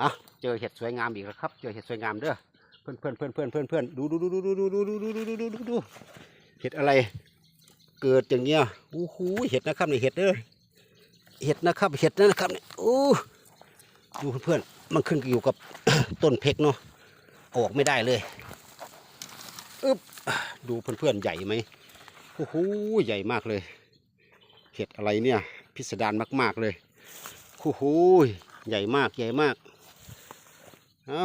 อะเจอเห็ดสวยงามอีกแล้วครับ เจอเห็ดสวยงามเด้อเพื่อนเพื่อนเพื่อนเพื่อนเพื่อนเพื่อนดูดูดูดูดูดูดูดูดูดูดูดูดูเห็ดอะไร เกิดอย่างเงี้ยอู้หูเห็ดนะครับนี่เห็ดเด้อเห็ดนะครับ เห็ดนะครับนี่โอ้ดูเพื่อนๆมันขึ้นอยู่กับต้นเพกเนาะออกไม่ได้เลยอึบดูเพื่อนๆใหญ่ไหมโอ้โหใหญ่มากเลย เห็ดอะไรเนี่ย พิสดารมากๆเลยโอ้โหใหญ่มากใหญ่มาก เอา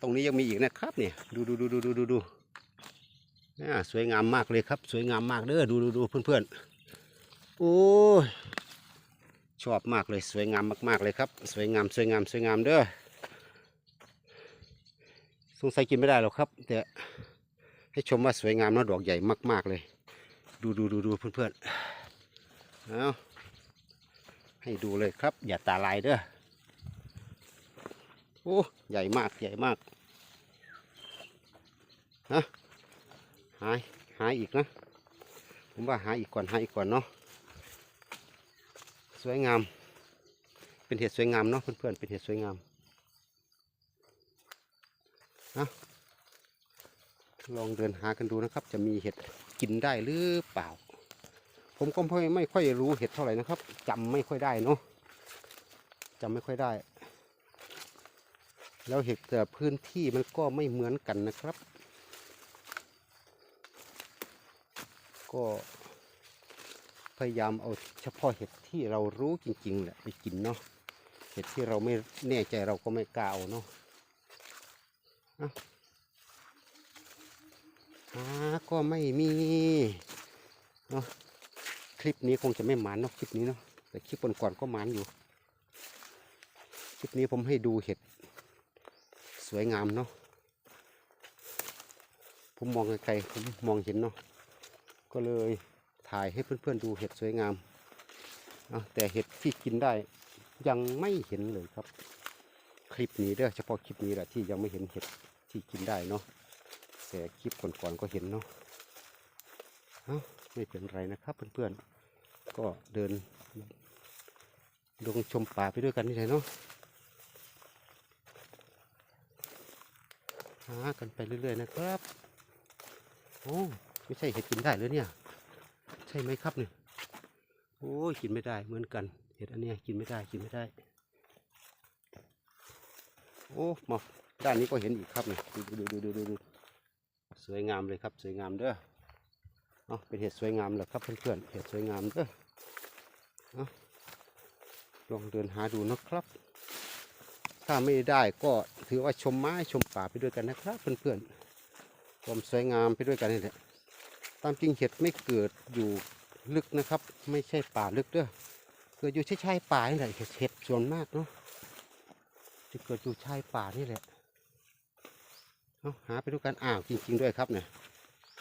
ตรงนี้ยังมีอีกนะครับเนี่ยดูดูดูดูดูดูดูอ่าสวยงามมากเลยครับ สวยงามมากเด้อดูดูดูเพื่อนๆโอ้ยชอบมากเลยสวยงามมากๆเลยครับ สวยงามสวยงามสวยงามเด้อสงสัยกินไม่ได้หรอกครับแต่ให้ชมว่าสวยงามเนาะดอกใหญ่มาก ๆเลย ดูดูดูดูเพื่อนๆเอาให้ดูเลยครับ อย่าตาลายเด้อ โอ้ใหญ่มากใหญ่มากฮะหายหายอีกนะ ผมว่าหายอีกก่อนหายอีกก่อนเนาะสวยงาม เป็นเห็ดสวยงามเนาะเพื่อนๆเป็นเห็ดสวยงามนะลองเดินหากันดูนะครับ จะมีเห็ดกินได้หรือเปล่า ผมก็ไม่ไม่ค่อยรู้เห็ดเท่าไหร่นะครับจำไม่ค่อยได้เนาะจำไม่ค่อยได้ แล้วเห็ดแต่พื้นที่มันก็ไม่เหมือนกันนะครับ ก็พยายามเอาเฉพาะเห็ดที่เรารู้จริงๆแหละไปกินเนาะเห็ดที่เราไม่แน่ใจเราก็ไม่กล้าเอาเนาะอะหาก็ไม่มีเนาะคลิปนี้คงจะไม่หมานเนาะคลิปนี้เนาะแต่คลิปก่อนๆก็หมานอยู่ คลิปนี้ผมให้ดูเห็ด สวยงามเนาะผมมองไกลๆผมมองเห็นเนาะก็เลยถ่ายให้เพื่อนๆดูเห็ดสวยงามแต่เห็ดที่กินได้ยังไม่เห็นเลยครับ คลิปนี้เด้อเฉพาะคลิปนี้แหละที่ยังไม่เห็นเห็ดที่กินได้เนาะแต่คลิปก่อนๆก็เห็นเนาะเอาไม่เป็นไรนะครับเพื่อนๆก็เดินลงชมป่าไปด้วยกันนี่แหละเนาะ หากันไปเรื่อยๆนะครับโอ้ไม่ใช่เห็ดกินได้เลยเนี่ย ใช่ไหมครับเนี่ยโอ้ยกินไม่ได้เหมือนกัน เห็ดอันเนี้ยกินไม่ได้กินไม่ได้ โอ้มาด้านนี้ก็เห็นอีกครับเนี่ยดูดูดูดูดูดูสวยงามเลยครับ สวยงามเด้อเอาเป็นเห็ดสวยงามเหรอครับเพื่อนๆเห็ดสวยงามเด้อเอาลองเดินหาดูนะครับ ถ้าไม่ได้ก็ถือว่าชมไม้ชมป่าไปด้วยกันนะครับ เพื่อนๆความสวยงามไปด้วยกันนี่แหละตามจริงเห็ดไม่เกิดอยู่ลึกนะครับ ไม่ใช่ป่าลึกเด้อเกิดอยู่ชายๆป่านี่แหละเห็ดเห็ดส่วนมากเนาะจะเกิดอยู่ชายป่านี่แหละเอาหาไปด้วยกันอ้าวจริง ๆ ด้วยครับเนี่ย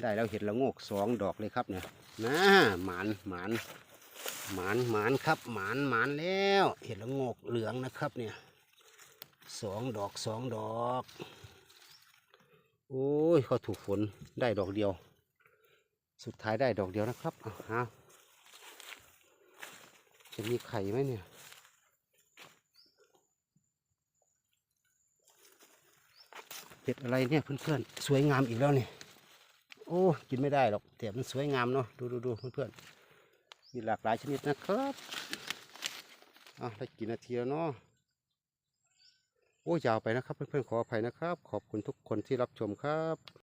ได้แล้วเห็ดละโงกสองดอกเลยครับเนี่ยนะหมานหมานหมานหมานครับหมานหมานแล้ว เห็ดละโงกเหลืองนะครับเนี่ย สองดอกสองดอก โอ้ยเขาถูกฝนได้ดอกเดียว สุดท้ายได้ดอกเดียวนะครับเอาฮะจะมีไข่ไหมเนี่ยเห็ดอะไรเนี่ยเพื่อนๆ สวยงามอีกแล้วนี่ โอ้กินไม่ได้หรอกแต่มันสวยงามเนาะดูดูดูเพื่อนๆมีหลากหลายชนิดนะครับอะได้กี่นาทีแล้วเนาะ โอ้ยาวไปนะครับ เพื่อนๆขออภัยนะครับ ขอบคุณทุกคนที่รับชมครับ